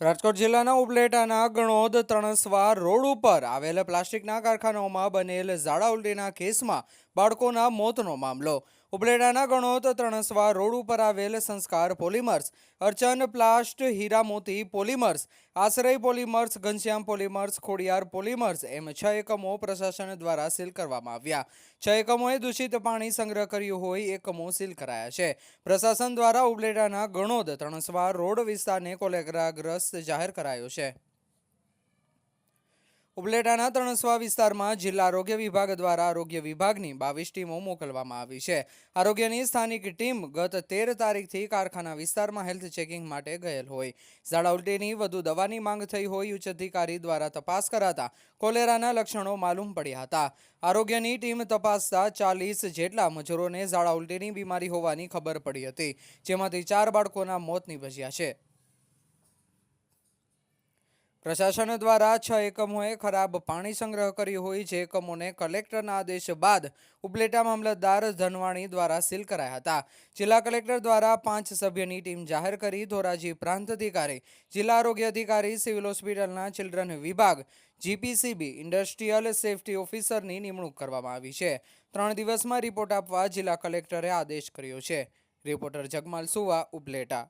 રાજકોટ જિલ્લાના ઉપલેટાના ગણોદ ત્રણસવા રોડ ઉપર આવેલ પ્લાસ્ટિકના કારખાનાઓમાં બનેલ ઝાડા ઉલટીના કેસમાં બાળકોના મોતનો મામલો. ઉપલેટાના ગણોત ત્રણસવા રોડ ઉપર આવેલ Sanskar polymers, Archan plast Hiramoti polymers, Ashray polymers, Ghanshyam polymers, Khodiyar polymers એમ છ એકમો પ્રશાસન દ્વારા સીલ કરવામાં આવ્યા. છ એકમોએ દૂષિત પાણી સંગ્રહ કર્યું હોય, એકમો સીલ કરાયા છે. પ્રશાસન દ્વારા ઉપલેટાના ગણોદ ત્રણસવા રોડ વિસ્તારને કોલેરાગ્રસ્ત જાહેર કરાયો છે. ઉપલેટાના ત્રણસવા વિસ્તારમાં જિલ્લા આરોગ્ય વિભાગ દ્વારા આરોગ્ય વિભાગની બાવીસ ટીમો મોકલવામાં આવી છે. આરોગ્યની સ્થાનિક ટીમ ગત તેર તારીખથી કારખાના વિસ્તારમાં હેલ્થ ચેકિંગ માટે ગયેલ હોય. ઝાડા ઉલટીની વધુ દવાની માંગ થઈ હોય ઉચ્ચ અધિકારી દ્વારા તપાસ કરાતા કોલેરાના લક્ષણો માલુમ પડ્યા હતા. આરોગ્યની ટીમ તપાસતા ચાલીસ જેટલા મજૂરોને ઝાડા ઉલટીની બીમારી હોવાની ખબર પડી હતી, જેમાંથી ચાર બાળકોના મોત નીપજ્યા છે. પ્રશાસન દ્વારા છ એકમોએ ખરાબ પાણી સંગ્રહ કર્યું હોય જે એકમોને કલેક્ટરના આદેશ બાદ ઉપલેટા મામલતદાર ધનવાણી દ્વારા સીલ કરાયા હતા. જિલ્લા કલેક્ટર દ્વારા પાંચ સભ્યની ટીમ જાહેર કરી ધોરાજી પ્રાંત અધિકારી, જિલ્લા આરોગ્ય અધિકારી, સિવિલ હોસ્પિટલના ચિલ્ડ્રન વિભાગ, જીપીસીબી, ઇન્ડસ્ટ્રીયલ સેફટી ઓફિસરની નિમણૂક કરવામાં આવી છે. ત્રણ દિવસમાં રિપોર્ટ આપવા જિલ્લા કલેક્ટરે આદેશ કર્યો છે. રિપોર્ટર જગમાલ સુવા, ઉપલેટા.